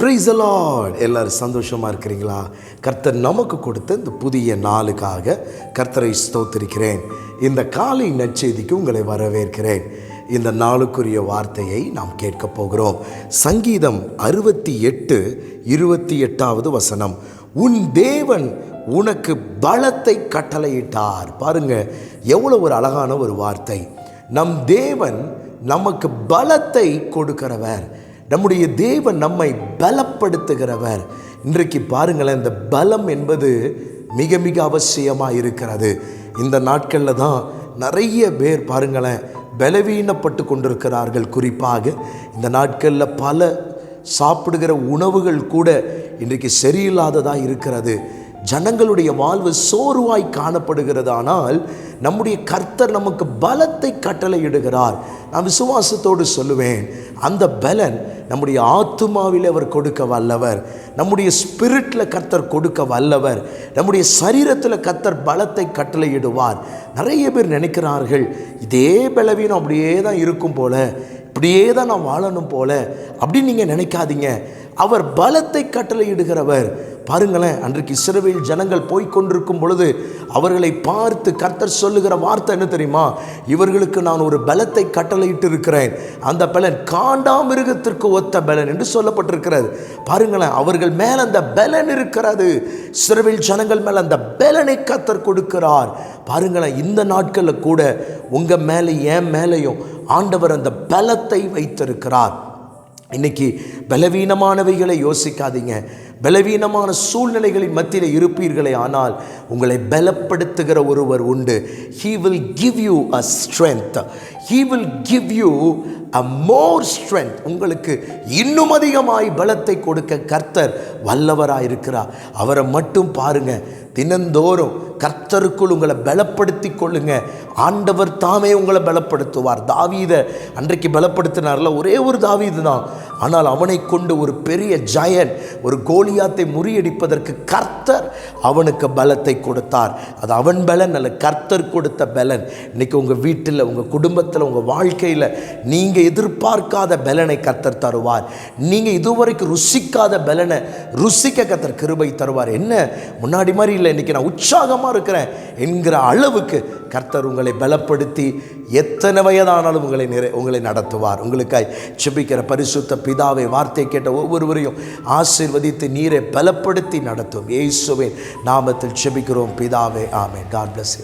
ப்ரைஸலாட் எல்லோரும் சந்தோஷமாக இருக்கிறீங்களா? கர்த்தர் நமக்கு கொடுத்த இந்த புதிய நாளுக்காக கர்த்தரை ஸ்தோத்திருக்கிறேன். இந்த காலை நற்செய்திக்கு உங்களை வரவேற்கிறேன். இந்த நாளுக்குரிய வார்த்தையை நாம் கேட்கப் போகிறோம். சங்கீதம் அறுபத்தி எட்டு இருபத்தி எட்டாவது வசனம். உன் தேவன் உனக்கு பலத்தை கட்டளையிட்டார். பாருங்க எவ்வளோ ஒரு அழகான ஒரு வார்த்தை. நம் தேவன் நமக்கு பலத்தை கொடுக்கிறவர். நம்முடைய தேவன் நம்மை பலப்படுத்துகிறவர். இன்றைக்கு பாருங்களேன் இந்த பலம் என்பது மிக மிக அவசியமாக இருக்கிறது. இந்த நாட்களில் தான் நிறைய பேர் பாருங்களேன் பலவீனப்பட்டு கொண்டிருக்கிறார்கள். குறிப்பாக இந்த நாட்களில் பல சாப்பிடுகிற உணவுகள் கூட இன்றைக்கு சரியில்லாததாக இருக்கிறது. ஜனங்களுடைய வாழ்வு சோர்வாய் காணப்படுகிறது. ஆனால் நம்முடைய கர்த்தர் நமக்கு பலத்தை கட்டளையிடுகிறார். நான் விசுவாசத்தோடு சொல்லுவேன் அந்த பலன் நம்முடைய ஆத்துமாவில் அவர் கொடுக்க வல்லவர். நம்முடைய ஸ்பிரிட்டில் கத்தர் கொடுக்க வல்லவர். நம்முடைய சரீரத்தில் கத்தர் பலத்தை கட்டளையிடுவார். நிறைய பேர் நினைக்கிறார்கள் இதே பலவீனம் அப்படியே தான் இருக்கும் போல இப்படியே தான் நான் வாழணும் போல. அப்படின்னு நீங்கள் நினைக்காதீங்க. அவர் பலத்தை கட்டளையிடுகிறவர் பாருங்களேன் அன்றைக்கு இஸ்ரவேல் ஜனங்கள் போய்கொண்டிருக்கும் பொழுது அவர்களை பார்த்து கர்த்தர் சொல்லுகிற வார்த்தை என்ன தெரியுமா? இவர்களுக்கு நான் ஒரு பலத்தை கட்டளையிட்டு இருக்கிறேன் அந்த பலன் காண்டாமிருகத்திற்கு ஒத்த பலன் என்று சொல்லப்பட்டிருக்கிறது. பாருங்களேன் அவர்கள் மேல் அந்த பலன் இருக்கிறது. இஸ்ரவேல் ஜனங்கள் மேல் அந்த பலனை கர்த்தர் கொடுக்கிறார். பாருங்களேன் இந்த நாட்களில் கூட உங்கள் மேலே என் மேலேயும் ஆண்டவர் அந்த பலத்தை வைத்திருக்கிறார். இன்னைக்கு பலவீனமானவைகளை யோசிக்காதீங்க. பலவீனமான சூழ்நிலைகளின் மத்தியில் இருப்பீர்களே ஆனால் உங்களை பலப்படுத்துகிற ஒருவர் உண்டு. He will give you a strength he will give you a more strength உங்களுக்கு இன்னும் அதிகமாய் பலத்தை கொடுக்க கர்த்தர் வல்லவராக இருக்கிறார் அவரை மட்டும் பாருங்க. தினந்தோறும் கர்த்த கர்த்தருக்குள் உங்களை பலப்படுத்தி கொள்ளுங்க. ஆண்டவர் தாமே உங்களை பலப்படுத்துவார். தாவீதை அன்றைக்கு பலப்படுத்தினார்ல ஒரே ஒரு தாவீது தான். ஆனால் அவனை கொண்டு ஒரு பெரிய ஜயன் ஒரு கோலியாத்தை முறியடிப்பதற்கு கர்த்தர் அவனுக்கு பலத்தை கொடுத்தார். அது அவன் பலன் அல்ல கர்த்தர் கொடுத்த பலன். இன்னைக்கு உங்கள் வீட்டில் உங்கள் குடும்பத்தில் உங்கள் வாழ்க்கையில் நீங்கள் எதிர்பார்க்காத பலனை கர்த்தர் தருவார். நீங்கள் இதுவரைக்கும் ருசிக்காத பலனை ருசிக்க கர்த்தர் கிருபை தருவார். என்ன? முன்னாடி மாதிரி இல்லை இன்னைக்கு நான் உற்சாகமாக இருக்கிறேன். என்கிற அளவுக்கு கர்த்தர் உங்களை பலப்படுத்தி எத்தனை வயதானாலும் உங்களை நிறை உங்களை நடத்துவார். உங்களுக்காய் சுபிக்கிற பரிசுத்த பிதாவை வார்த்தை கேட்ட ஒவ்வொருவரையும் ஆசீர்வதித்து நீரை பலப்படுத்தி நடத்தும். ஏசுவே நாமத்தில் செபிக்கிறோம் பிதாவே ஆமே காட் பிளஸ்